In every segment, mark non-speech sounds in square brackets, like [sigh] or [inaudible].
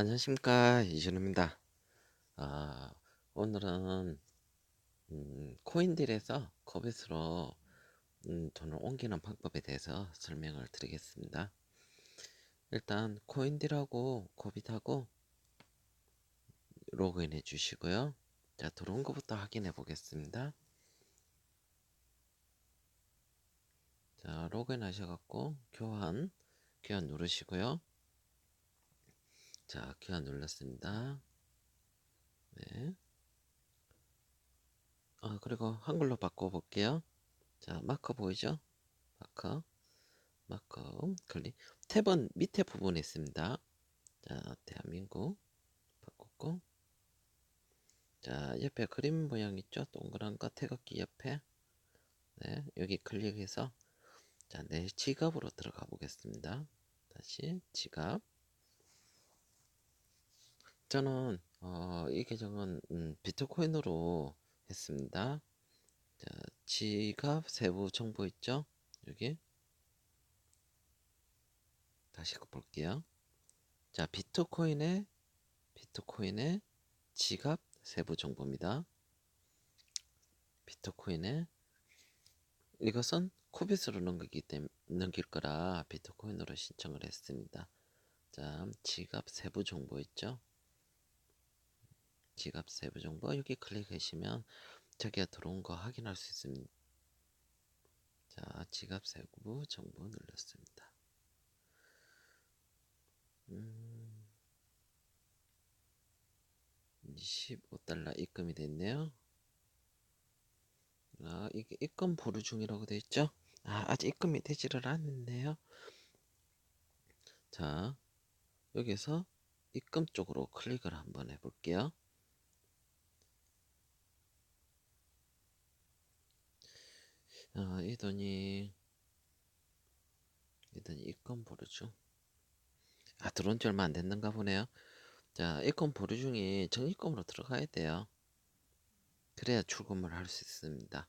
안녕하십니까 이준호입니다. 아, 오늘은 음, 코인딜에서 코빗으로 음, 돈을 옮기는 방법에 대해서 설명을 드리겠습니다. 일단 코인딜하고 코빗하고 로그인해 주시고요. 자 들어온 것부터 확인해 보겠습니다. 자 로그인 하셔갖고 교환 교환 누르시고요. 자 교환 눌렀습니다. 네. 아, 그리고 한글로 바꿔볼게요. 자, 마커 보이죠? 마커, 마커, 클릭. 탭은 밑에 부분에 있습니다. 자, 대한민국 바꿨고. 자, 옆에 그림 모양 있죠? 동그란 거 태극기 옆에. 네, 여기 클릭해서 자, 내 지갑으로 들어가 보겠습니다. 다시 지갑. 저는 어, 이 계정은 음, 비트코인으로 했습니다. 자, 지갑 세부 정보 있죠? 여기 다시 볼게요. 자, 비트코인의 비트코인의 지갑 세부 정보입니다. 비트코인의 이것은 코빗으로 넘기기 때문에 넘길 거라 비트코인으로 신청을 했습니다. 자, 지갑 세부 정보 있죠? 지갑 세부 정보 여기 클릭하시면 저기가 들어온 거 확인할 수 있습니다. 자, 지갑 세부 정보 눌렀습니다. 음, 25달러 입금이 됐네요. 아, 이게 입금 보류 중이라고 되어 있죠? 아, 아직 입금이 되지를 않는데요. 자, 여기서 입금 쪽으로 클릭을 한번 해볼게요. 어, 이 돈이 이 돈이 입금 보류 중. 아 들어온 지 얼마 안 됐는가 보네요. 자 입금 보류 중이 적립금으로 들어가야 돼요. 그래야 출금을 할 수 있습니다.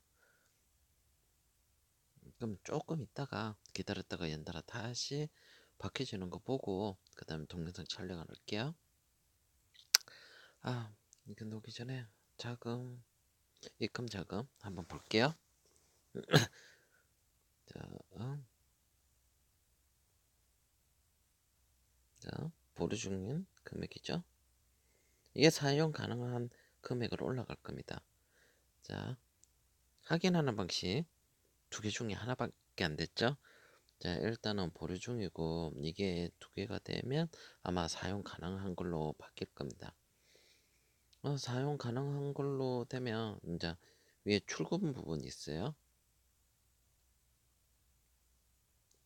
그럼 조금 있다가 기다렸다가 연달아 다시 바뀌어지는 거 보고 그 다음에 동영상 촬영을 할게요. 아 이거 놓기 전에 자금 입금 자금 한번 볼게요. 자, 어. 자, 보류 중인 금액이죠. 이게 사용 가능한 금액으로 올라갈 겁니다. 자, 확인하는 방식 두 개 중에 하나밖에 안 됐죠. 자, 일단은 보류 중이고 이게 두 개가 되면 아마 사용 가능한 걸로 바뀔 겁니다. 어, 사용 가능한 걸로 되면 이제 위에 출금 부분이 있어요.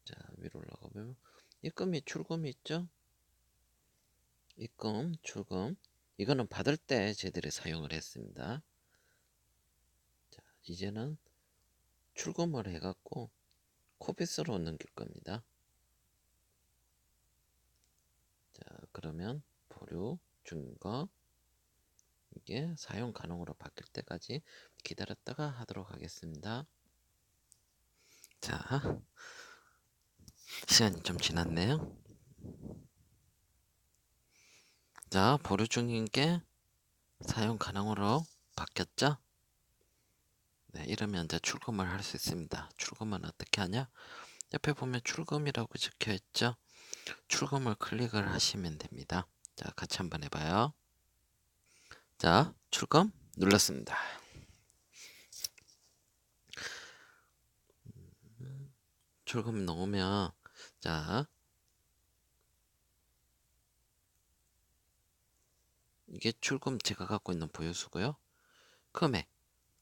자, 위로 올라가면 입금이 출금이 있죠? 입금, 출금. 이거는 받을 때 저희들이 사용을 했습니다. 자, 이제는 출금을 해갖고 코빗으로 넘길 겁니다. 자, 그러면 보류 중인 거 이게 사용 가능으로 바뀔 때까지 기다렸다가 하도록 하겠습니다. 자, 시간이 좀 지났네요. 자, 보류 중인 게 사용 가능으로 바뀌었죠? 네, 이러면 이제 출금을 할 수 있습니다. 출금은 어떻게 하냐? 옆에 보면 출금이라고 적혀 있죠? 출금을 클릭을 하시면 됩니다. 자, 같이 한번 해봐요. 자, 출금 눌렀습니다. 출금 넣으면 자 이게 출금 제가 갖고 있는 보유수고요. 금액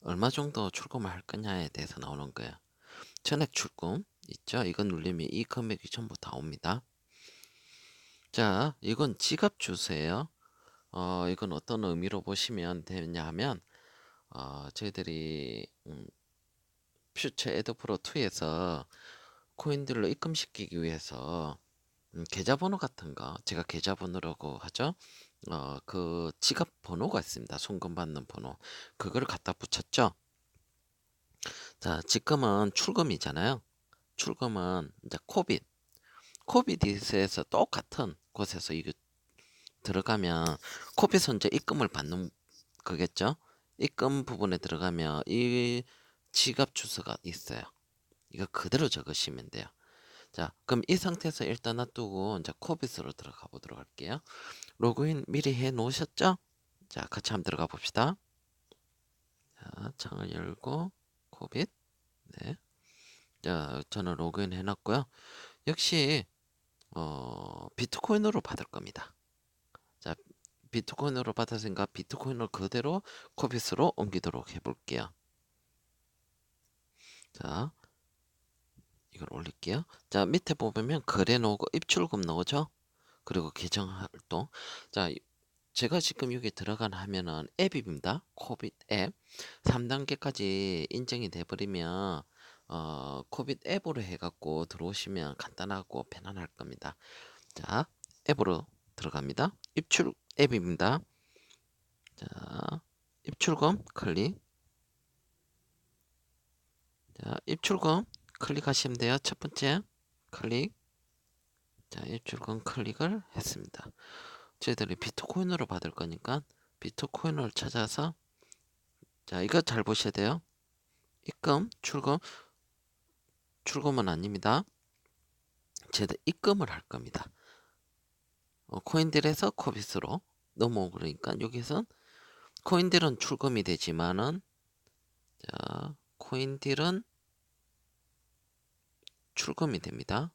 얼마 정도 출금을 할 거냐에 대해서 나오는 거예요. 전액 출금 있죠? 이건 눌리면 이 금액이 전부 다 옵니다. 자, 이건 지갑 주세요. 어, 이건 어떤 의미로 보시면 되냐 하면 어, 저희들이 음, 퓨처 에드프로 2에서 코인들로 입금시키기 위해서 음, 계좌번호 같은 거 제가 계좌번호라고 하죠. 어, 그 지갑 번호가 있습니다. 송금 받는 번호. 그걸 갖다 붙였죠. 자, 지금은 출금이잖아요. 출금은 이제 코빗. 코빗에서 똑같은 곳에서 이거 들어가면 코피 손재 입금을 받는 거겠죠? 입금 부분에 들어가면 이 지갑 주소가 있어요. 이거 그대로 적으시면 돼요. 자, 그럼 이 상태에서 일단 놔두고 이제 코빗으로 들어가 보도록 할게요. 로그인 미리 해 놓으셨죠? 자, 같이 한번 들어가 봅시다. 자, 창을 열고 코빗. 네. 자, 저는 로그인 해 놨고요. 역시 어, 비트코인으로 받을 겁니다. 자, 비트코인으로 받았으니까 비트코인을 그대로 코빗으로 옮기도록 해 볼게요. 자, 이걸 올릴게요. 자, 밑에 보면 거래 나오고 입출금 나오죠? 그리고 계정 활동. 자, 이- 제가 지금 여기 들어간 화면은 앱입니다. 코빗 앱. 3단계까지 인증이 돼 버리면 어, 코빗 앱으로 해 갖고 들어오시면 간단하고 편안할 겁니다. 자, 앱으로 들어갑니다. 입출 앱입니다. 자, 입출금 클릭. 자, 입출금 클릭하시면 돼요. 첫 번째 클릭. 자, 입출금 클릭을 했습니다. 저희들이 비트코인으로 받을 거니까 비트코인을 찾아서 자, 이거 잘 보셔야 돼요. 입금, 출금, 출금은 아닙니다. 저희들 입금을 할 겁니다. 어, 코인딜에서 코빗으로 넘어오고 그러니까 여기선 코인딜은 출금이 되지만은 자, 코인딜은 출금이 됩니다.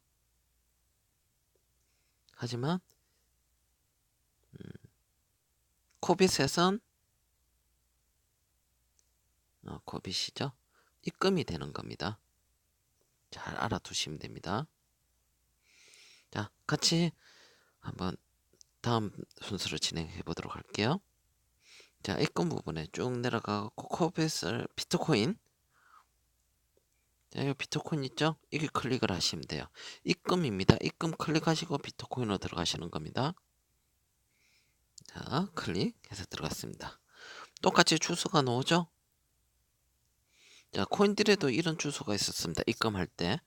하지만 음, 코빗에선 어, 코빗이죠. 입금이 되는 겁니다. 잘 알아두시면 됩니다. 자, 같이 한번 다음 순서로 진행해 보도록 할게요. 자, 입금 부분에 쭉 내려가고 코빗을 비트코인 자, 이 비트코인 있죠? 이게 클릭을 하시면 돼요. 입금입니다. 입금 클릭하시고 비트코인으로 들어가시는 겁니다. 자, 클릭해서 들어갔습니다. 똑같이 주소가 나오죠? 자, 코인들에도 이런 주소가 있었습니다. 입금할 때.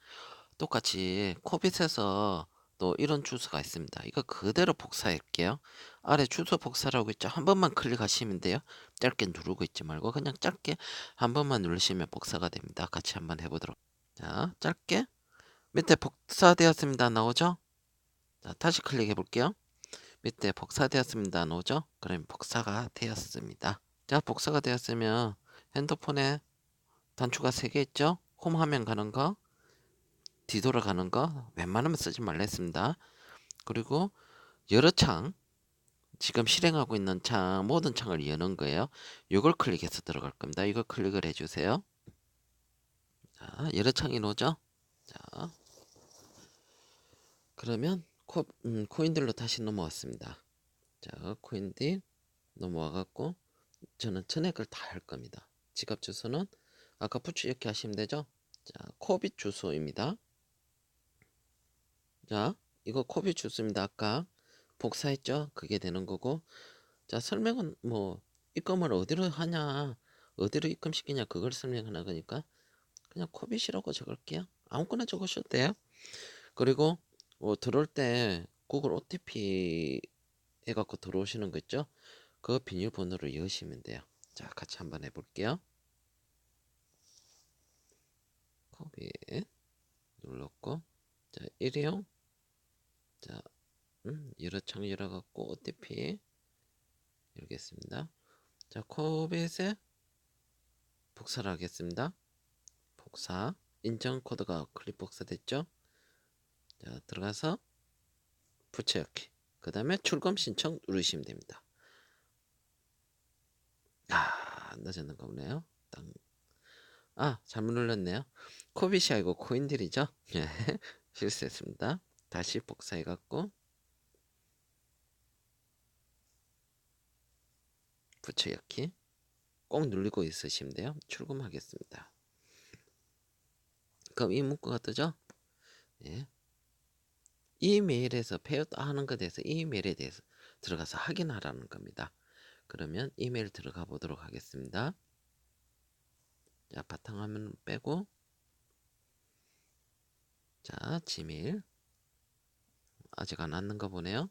똑같이 코빗에서 또 이런 주소가 있습니다. 이거 그대로 복사할게요. 아래 주소 복사라고 있죠. 한 번만 클릭하시면 돼요. 짧게 누르고 있지 말고 그냥 짧게 한 번만 누르시면 복사가 됩니다. 같이 한번 해보도록. 자, 짧게 밑에 복사되었습니다. 나오죠? 자, 다시 클릭해 볼게요. 밑에 복사되었습니다. 나오죠? 그럼 복사가 되었습니다. 자, 복사가 되었으면 핸드폰에 단추가 3개 있죠? 홈 화면 가는 거, 뒤돌아가는 거 웬만하면 쓰지 말랬습니다. 그리고 여러 창 지금 실행하고 있는 창 모든 창을 여는 거예요. 이걸 클릭해서 들어갈 겁니다. 이거 클릭을 해주세요. 자, 여러 창이 나오죠? 자, 그러면 코, 음, 코인들로 다시 넘어왔습니다. 자, 코인들 넘어와 갖고 저는 전액을 다 할 겁니다. 지갑 주소는 아까 부츠 이렇게 하시면 되죠? 자, 코빗 주소입니다. 자, 이거 코빗 주소입니다. 아까 복사했죠? 그게 되는 거고. 자, 설명은 뭐 입금을 어디로 하냐, 어디로 입금시키냐 그걸 설명하는 거니까 그냥 코빗이라고 적을게요. 아무거나 적으셔도 돼요. 그리고 뭐 들어올 때 구글 OTP 해갖고 들어오시는 거 있죠? 그 비밀번호로 여시면 돼요. 자, 같이 한번 해볼게요. 코빗 눌렀고, 자, 일회용, 자, 음, 여러 창 열어갖고 OTP 열겠습니다. 자, 코빗에 복사를 하겠습니다. 복사, 인증 코드가 클립 복사 됐죠? 자, 들어가서 붙여넣기. 그 다음에 출금 신청 누르시면 됩니다. 아, 늦었는가 보네요. 땅. 아, 잘못 눌렀네요. 코빗이 아니고 코인들이죠? 예, [laughs] 실수했습니다. 다시 복사해갖고 붙여넣기 꼭 누르고 있으시면 돼요. 출금하겠습니다. 그럼 이 문구가 뜨죠? 예. 이메일에서 페이드 하는 것에 대해서 이메일에 대해서 들어가서 확인하라는 겁니다. 그러면 이메일 들어가 보도록 하겠습니다. 자, 바탕화면 빼고 자, 지메일 아직 안 왔는가 보네요.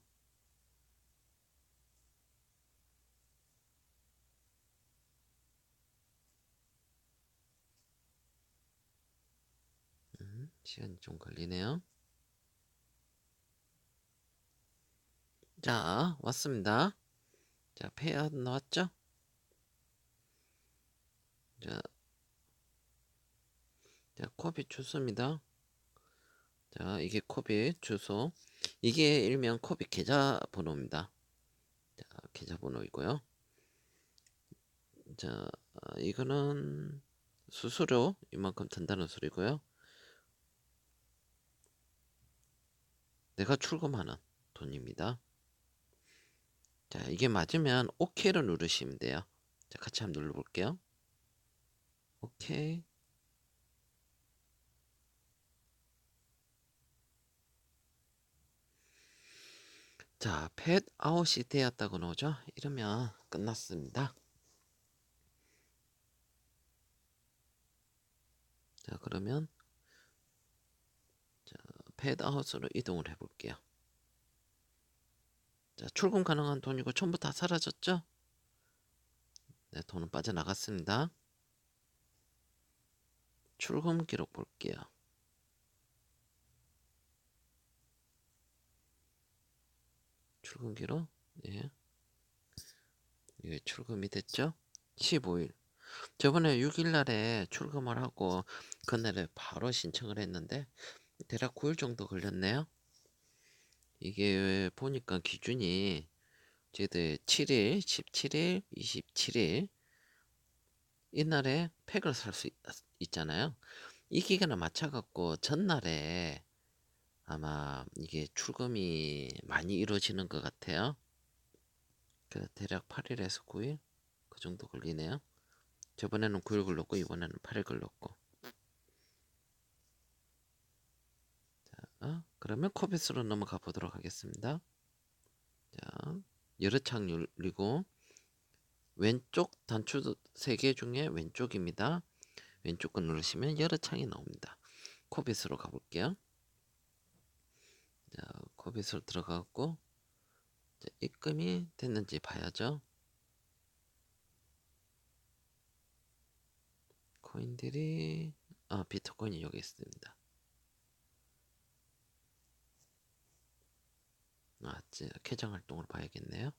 음, 시간이 좀 걸리네요. 자, 왔습니다. 자, 페어 나왔죠? 자, 자, 컵이 주소입니다. 자, 이게 컵이 주소. 이게 일명 코빗 계좌 번호입니다. 자, 계좌 번호이고요. 자, 아, 이거는 수수료 이만큼 든다는 소리고요. 내가 출금하는 돈입니다. 자, 이게 맞으면 OK를 누르시면 돼요. 자, 같이 한번 눌러볼게요. 오케이. 자, 펫 아웃이 되었다고 나오죠? 이러면 끝났습니다. 자, 그러면 자, 펫 아웃으로 이동을 해 볼게요. 자, 출금 가능한 돈이고 전부 다 사라졌죠? 네, 돈은 빠져나갔습니다. 출금 기록 볼게요. 출금 기록, 예. 이게 출금이 됐죠? 15일. 저번에 6일 날에 출금을 하고 그날에 바로 신청을 했는데 대략 9일 정도 걸렸네요. 이게 보니까 기준이 저희들 7일, 17일, 27일 이날에 팩을 살 수 있잖아요. 이 기간을 맞춰갖고 전날에 아마 이게 출금이 많이 이루어지는 것 같아요. 그 대략 8일에서 9일 그 정도 걸리네요. 저번에는 9일 걸렸고 이번에는 8일 걸렸고. 자, 그러면 코빗으로 넘어가 보도록 하겠습니다. 자, 여러 창 눌리고 왼쪽 단추 3개 중에 왼쪽입니다. 왼쪽 거 누르시면 여러 창이 나옵니다. 코빗으로 가볼게요. 자, 코빗으로 들어가고 자, 입금이 됐는지 봐야죠. 코인들이 아 비트코인이 여기 있습니다. 아, 계정 활동을 봐야겠네요.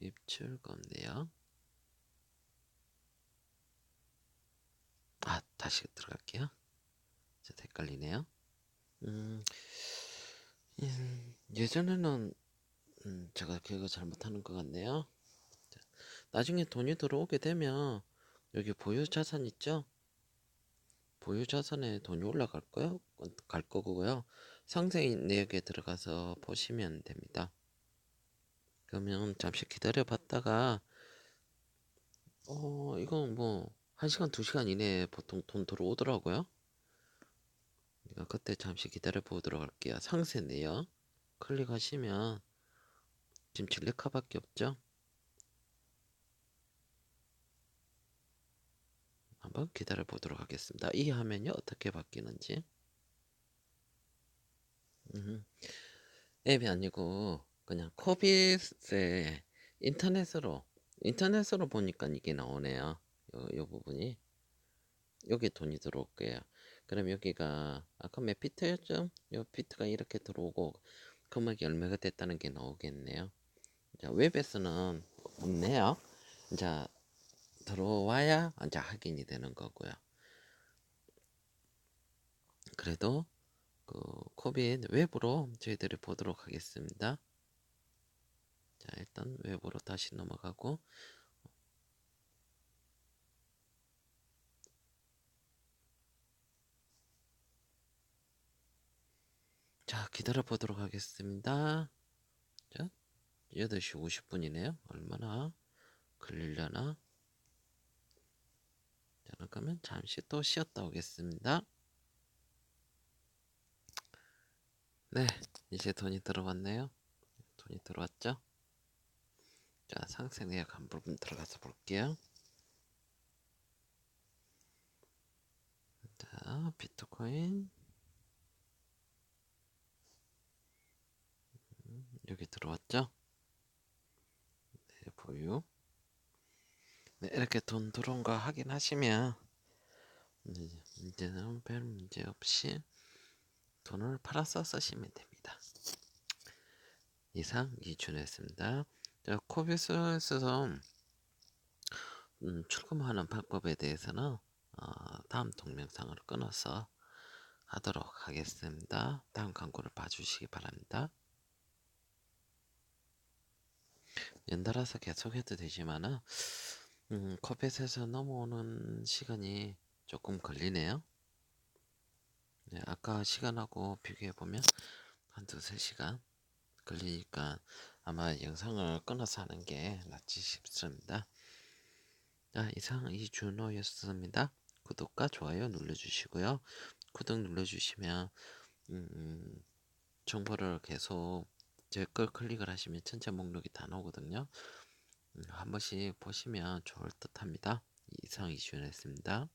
입출금 내역. 아, 다시 들어갈게요. 자, 헷갈리네요. 음, 음, 예전에는 음, 제가 기억을 잘 못하는 것 같네요. 자, 나중에 돈이 들어오게 되면 여기 보유 자산 있죠? 보유 자산에 돈이 올라갈 거요? 갈 거고요. 상세 내역에 들어가서 보시면 됩니다. 그러면 잠시 기다려 봤다가 어 이건 뭐 1시간 2시간 이내에 보통 돈 들어오더라고요. 그러니까 그때 잠시 기다려 보도록 할게요. 상세 내역 클릭하시면 지금 진레카밖에 없죠. 한번 기다려 보도록 하겠습니다. 이 화면이 어떻게 바뀌는지. 음, 앱이 아니고 그냥 코빗에 인터넷으로 인터넷으로 보니까 이게 나오네요. 요, 요 부분이 여기 돈이 들어올 거예요. 그럼 여기가 아까 몇 피트였죠? 요 피트가 이렇게 들어오고 금액이 얼마가 됐다는 게 나오겠네요. 자, 웹에서는 없네요. 자, 들어와야 이제 확인이 되는 거고요. 그래도 그 코빗 웹으로 저희들이 보도록 하겠습니다. 자, 일단 웹으로 다시 넘어가고 자, 기다려 보도록 하겠습니다. 자, 8시 50분이네요. 얼마나 걸리려나? 자, 그러면 잠시 또 쉬었다 오겠습니다. 네, 이제 돈이 들어왔네요. 돈이 들어왔죠? 자, 상세 내역 한 부분 들어가서 볼게요. 자, 비트코인 여기 들어왔죠? 네, 보유. 네, 이렇게 돈 들어온 거 확인하시면 이제는 별 문제 없이 돈을 팔아서 쓰시면 됩니다. 이상 이준했습니다. 자, 코비스에서 음, 출금하는 방법에 대해서는 어, 다음 동영상을 끊어서 하도록 하겠습니다. 다음 광고를 봐주시기 바랍니다. 연달아서 계속해도 되지만은 음, 코펫에서 넘어오는 시간이 조금 걸리네요. 네, 아까 시간하고 비교해 보면 한 두세 시간 걸리니까 아마 영상을 끊어서 하는 게 낫지 싶습니다. 자, 이상 이준호였습니다. 구독과 좋아요 눌러주시고요. 구독 눌러주시면 음, 정보를 계속 제 걸 클릭을 하시면 전체 목록이 다 나오거든요. 음, 한 번씩 보시면 좋을 듯 합니다. 이상 이준호였습니다.